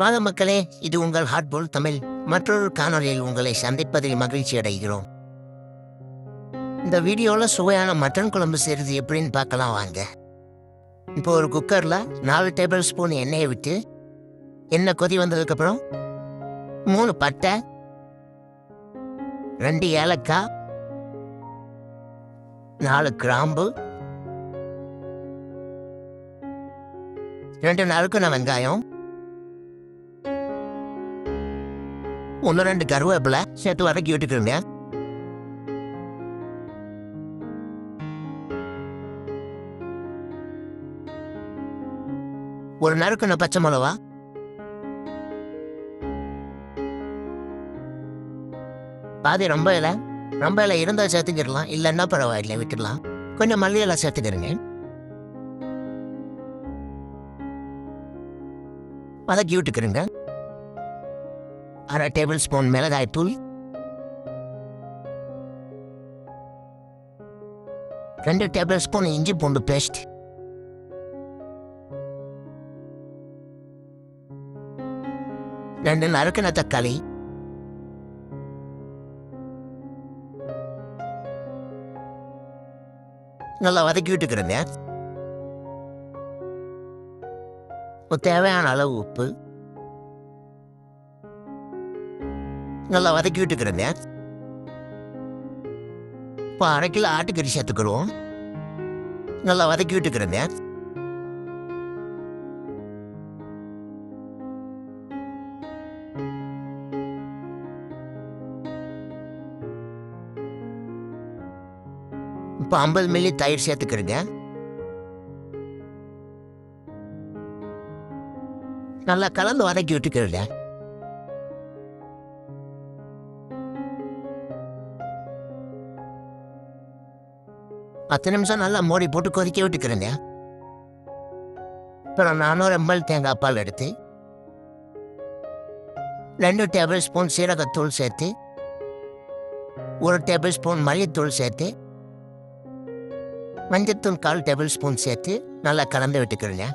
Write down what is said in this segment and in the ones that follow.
வாங்க மக்களே இது உங்கள் ஹார்ட்போல் தமிழ். மற்றொரு காணொளியில் உங்களை சந்திப்பதில் மகிழ்ச்சி அடைகிறோம். இந்த வீடியோவில் சுவையான மட்டன் குழம்பு செய்கிறது எப்படின்னு பார்க்கலாம் வாங்க. இப்போ ஒரு குக்கரில் நாலு டேபிள் ஸ்பூன் எண்ணெயை விட்டு எண்ணெய் கொதி வந்ததுக்கப்புறம் மூணு பட்டை ரெண்டு ஏலக்காய் நாலு கிராம்பு ரெண்டு நறுக்குன வெங்காயம் ஒன்று ரெண்டு கருவேப்பிலை சேர்த்து வதக்கி விட்டுக்கிறேங்க. ஒரு நறுக்குன பச்சை மிளவா பாதி ரொம்ப இலை ரொம்ப இலை இருந்தால் சேர்த்துக்கிடலாம் இல்லைன்னா பரவாயில்லை விட்டுடலாம். கொஞ்சம் மல்லி இலை சேர்த்துக்கிறேங்க. வதக்கி விட்டுக்கிறேங்க. அரை டேபிள் ஸ்பூன் மிளகாய் தூள். ரெண்டு டேபிள் ஸ்பூன் இஞ்சி பூண்டு பேஸ்ட். ரெண்டு நறுக்கின தக்காளி. நல்லா வதக்கி விட்டுக்கிறேங்க. தேவையான அளவு உப்பு. நல்லா வதக்கி விட்டுக்கிறேங்க இப்போ அரை கிலோ ஆட்டுக்கறி சேர்த்துக்கிறோம். நல்லா வதக்கி விட்டுக்கிறேங்க இப்போ ஐம்பது மில்லி தயிர் சேர்த்துக்கிறேங்க. நல்லா கலந்து வதக்கி விட்டுக்கிறேன். பத்து நிமிஷம் நல்லா மூடி போட்டு கொதிக்க விட்டுக்கிறேங்க அப்புறம் நானூறு எம்எல் தேங்காய் பால் எடுத்து ரெண்டு டேபிள் ஸ்பூன் சீரகத்தூள் சேர்த்து ஒரு டேபிள் ஸ்பூன் மல்லித்தூள் சேர்த்து மஞ்சத்தூள் கால் டேபிள் ஸ்பூன் சேர்த்து நல்லா கலந்து விட்டுக்கிறேங்க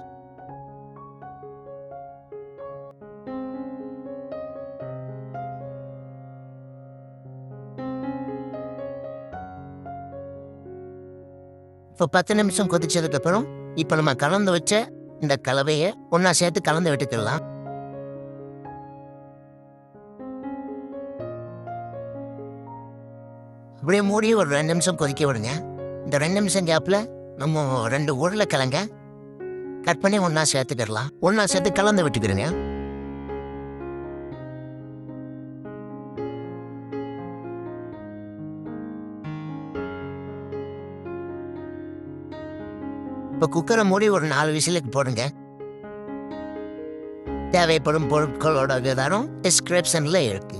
இப்போ பத்து நிமிஷம் கொதிச்சதுக்கப்புறம் இப்போ நம்ம கலந்து வச்ச இந்த கலவையை ஒன்றா சேர்த்து கலந்து விட்டுக்கலாம். அப்படியே மூடி ஒரு ரெண்டு நிமிஷம் கொதிக்க விடுங்க. இந்த ரெண்டு நிமிஷம் கேப்பில் நம்ம ரெண்டு உருளைக்கிழங்க கட் பண்ணி ஒன்றா சேர்த்துக்கிடலாம். ஒன்றா சேர்த்து கலந்து விட்டுக்கிறேங்க இப்போ குக்கரை மூடி ஒரு நாலு விசிலுக்கு போடுங்க. தேவைப்படும் பொருட்களோட விவரம் டிஸ்கிரிப்ஷன்ல இருக்கு.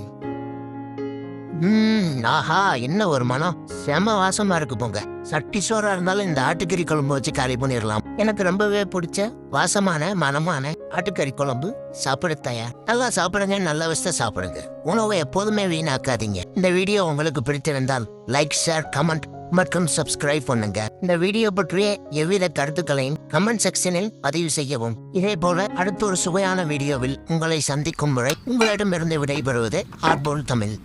ம் ஆஹா என்ன ஒரு மனம். செம வாசமா இருக்கு போங்க. சட்டி சோறா இருந்தாலும் இந்த ஆட்டுக்கறி குழம்பு வச்சு கறி பண்ணிடலாம் எனக்கு ரொம்பவே பிடிச்ச வாசமான மனமான ஆட்டுக்கறி குழம்பு. சாப்பிட தயார். நல்லா சாப்பிடுங்க நல்ல விஷயத்த சாப்பிடுங்க. உணவை எப்போதுமே வீணாக்காதீங்க. இந்த வீடியோ உங்களுக்கு பிடித்திருந்தால் லைக் ஷேர் கமெண்ட் மற்றும் சப்ஸ்கிரைப் பண்ணுங்க. இந்த வீடியோ பற்றிய எவ்வித கருத்துக்களையும் கமெண்ட் செக்ஷனில் பதிவு செய்யவும். இதே போல அடுத்த ஒரு சுவையான வீடியோவில் உங்களை சந்திக்கும் முறை உங்களிடமிருந்து விடைபெறுவது ஆர்போல் தமிழ்.